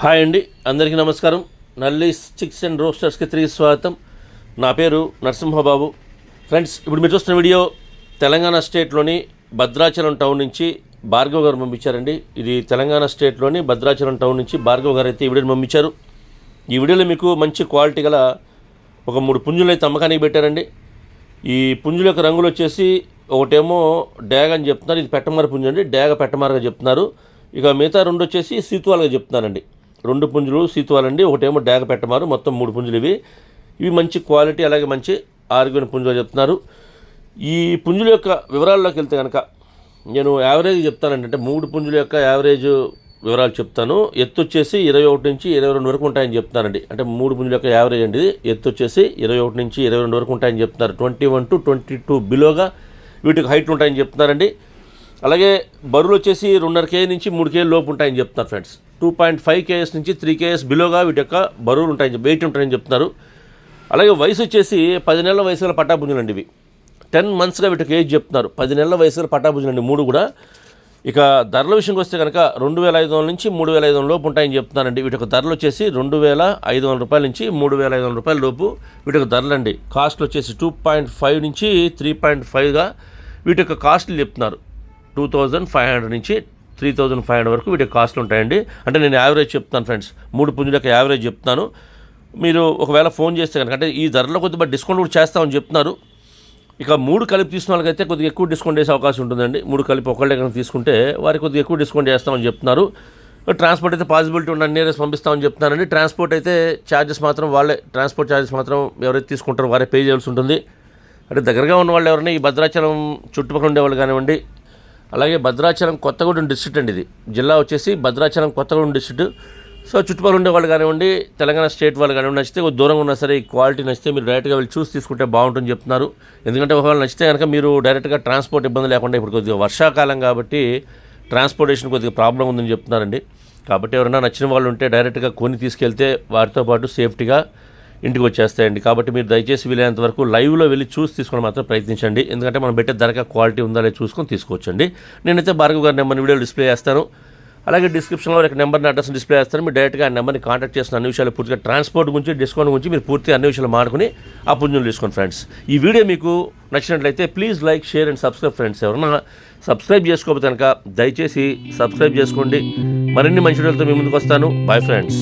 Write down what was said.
Hi అండి అందరికీ నమస్కారం. నల్లి చిక్స్ అండ్ రోస్టర్స్కి తిరిగి స్వాగతం. నా పేరు నరసింహబాబు. ఫ్రెండ్స్ ఇప్పుడు మీరు చూస్తున్న వీడియో తెలంగాణ స్టేట్లోని భద్రాచలం టౌన్ నుంచి భార్గవ్ గారు పంపించారండి. ఇది తెలంగాణ స్టేట్లోని భద్రాచలం టౌన్ నుంచి భార్గవ్ గారు అయితే ఈ వీడియోని పంపించారు. ఈ వీడియోలో మీకు మంచి క్వాలిటీ గల ఒక మూడు పుంజులు అయితే అమ్మకానికి పెట్టారండి. ఈ పుంజుల యొక్క రంగులు వచ్చేసి ఒకటేమో డ్యాగ్ అని చెప్తున్నారు. ఇది పెట్టమార పుంజు అండి. డ్యాగ పెట్టమారగా చెప్తున్నారు. ఇక మిగతా రెండు వచ్చేసి సీతువాలుగా చెప్తున్నారండి. రెండు పుంజులు సీతువాలండి ఒకటేమో డాగ పెట్టమారు మొత్తం మూడు పుంజులు ఇవి. ఇవి మంచి క్వాలిటీ అలాగే మంచి ఆరోగ్యమైన పుంజులు చెప్తున్నారు. ఈ పుంజుల యొక్క వివరాల్లోకి వెళ్తే కనుక నేను యావరేజ్ చెప్తానండి. అంటే మూడు పుంజుల యొక్క యావరేజ్ వివరాలు చెప్తాను. ఎత్తు వచ్చేసి ఇరవై ఒకటి నుంచి ఇరవై రెండు వరకు ఉంటాయని చెప్తున్నానండి అంటే మూడు పుంజుల యొక్క యావరేజ్ అండి ఎత్తు వచ్చేసి ఇరవై ఒకటి నుంచి ఇరవై రెండు వరకు ఉంటాయని చెప్తున్నారు. Twenty one to twenty two బిలోగా వీటికి హైట్ ఉంటాయని చెప్తున్నారండి. అలాగే బరువులు వచ్చేసి రెండున్నర కేజీ నుంచి మూడు కేజీ లోపు ఉంటాయని చెప్తున్నారు friends. Two point five KS నుంచి త్రీ కేఎస్ బిలోగా వీటి యొక్క బరువులు ఉంటాయని వెయిట్ ఉంటాయని చెప్తున్నారు. అలాగే వయసు వచ్చేసి పది నెలల వయసు గల పట్టాపుంజులు అండి ఇవి. టెన్ మంత్స్గా వీటికి ఏజ్ చెప్తున్నారు. పది నెలల వయసు గల పట్టాపుంజులు అండి మూడు కూడా. ఇక ధరల విషయంకి వస్తే కనుక రెండు వేల ఐదు వందల నుంచి మూడు వేల ఐదు వందల లోపు ఉంటాయని చెప్తున్నారండి. వీటి యొక్క ధరలు వచ్చేసి రెండు వేల ఐదు వందల రూపాయల నుంచి మూడు వేల ఐదు వందల రూపాయల లోపు వీటి యొక్క ధరలు అండి కాస్ట్ వచ్చేసి టూ పాయింట్ ఫైవ్ నుంచి త్రీ పాయింట్ ఫైవ్గా వీటి యొక్క కాస్ట్లు చెప్తున్నారు. టూ థౌజండ్ ఫైవ్ హండ్రెడ్ నుంచి త్రీ థౌజండ్ ఫైవ్ హండ్రెడ్ వరకు వీటి కాస్ట్లు ఉంటాయండి. అంటే నేను యావరేజ్ చెప్తాను ఫ్రెండ్స్. మూడు పుంజుల యావరేజ్ చెప్తాను మీరు ఒకవేళ ఫోన్ చేస్తే కనుక అంటే ఈ ధరలో కొద్దిగా డిస్కౌంట్ కూడా చేస్తామని చెప్తున్నారు. ఇక మూడు కలిపి తీసుకున్న వాళ్ళకైతే కొద్దిగా ఎక్కువ డిస్కౌంట్ చేసే అవకాశం ఉంటుందండి. మూడు కలిపి ఒకళ్ళే కనుక తీసుకుంటే వారికి కొద్దిగా ఎక్కువ డిస్కౌంట్ చేస్తామని చెప్తున్నారు. ట్రాన్స్పోర్ట్ అయితే పాసిబిలిటీ ఉన్న నియరెస్ట్ పంపిస్తామని చెప్తున్నారండి. ట్రాన్స్పోర్ట్ అయితే ఛార్జెస్ మాత్రం వాళ్ళే ట్రాన్స్పోర్ట్ ఛార్జెస్ మాత్రం ఎవరైతే తీసుకుంటారో వారే పే చేయాల్సి ఉంటుంది. అంటే దగ్గరగా ఉన్న వాళ్ళు ఎవరైనా ఈ భద్రాచలం చుట్టుపక్కల ఉండేవాళ్ళు కానివ్వండి అలాగే భద్రాచలం కొత్తగూడెం డిస్ట్రిక్ట్ అండి ఇది. జిల్లా వచ్చేసి భద్రాచలం కొత్తగూడెం డిస్ట్రిక్ట్. సో చుట్టుపక్కల ఉండే వాళ్ళు కానివ్వండి తెలంగాణ స్టేట్ వాళ్ళు కానివ్వండి నచ్చితే దూరంగా ఉన్నా సరే ఈ క్వాలిటీ నచ్చితే మీరు డైరెక్ట్గా వెళ్ళి చూసి తీసుకుంటే బాగుంటుంది చెప్తున్నారు. ఎందుకంటే ఒకవేళ నచ్చితే కనుక మీరు డైరెక్ట్గా ట్రాన్స్పోర్ట్ ఇబ్బంది లేకుండా ఇప్పుడు కొద్దిగా వర్షాకాలం కాబట్టి ట్రాన్స్పోర్టేషన్ కొద్దిగా ప్రాబ్లం ఉందని చెప్తున్నారండి. కాబట్టి ఎవరైనా నచ్చిన వాళ్ళు ఉంటే డైరెక్ట్గా కొని తీసుకెళ్తే వారితో పాటు సేఫ్టీగా ఇంటికి వచ్చేస్తాయండి. కాబట్టి మీరు దయచేసి వీలైనంత వరకు లైవ్లో వెళ్ళి చూసి తీసుకోవడం మాత్రం ప్రయత్నించండి. ఎందుకంటే మనం పెట్టే ధరక క్వాలిటీ ఉందా లేదా చూసుకొని తీసుకోవచ్చండి. నేనైతే భార్గవ్ గారి నెంబర్ వీడియో డిస్ప్లే చేస్తాను. అలాగే డిస్క్రిప్షన్లో ఒక నెంబర్ని అడ్రస్ డిస్ప్లే చేస్తాను. మీరు డైరెక్ట్గా ఆ నెంబర్ని కాంటాక్ట్ చేసిన అన్ని విషయాలు పూర్తిగా ట్రాన్స్పోర్ట్ గురించి డిస్కౌంట్ గురించి మీరు పూర్తిగా అన్ని విషయాలు మాడుకుని ఆ పుణ్యం తీసుకోండి ఫ్రెండ్స్. ఈ వీడియో మీకు నచ్చినట్లయితే please like share and subscribe friends. ఎవరన్నా సబ్స్క్రైబ్ చేసుకోకపోతే కనుక దయచేసి సబ్స్క్రైబ్ చేసుకోండి. మరిన్ని మంచి వీడియోలతో మీ ముందుకు వస్తాను. Bye friends.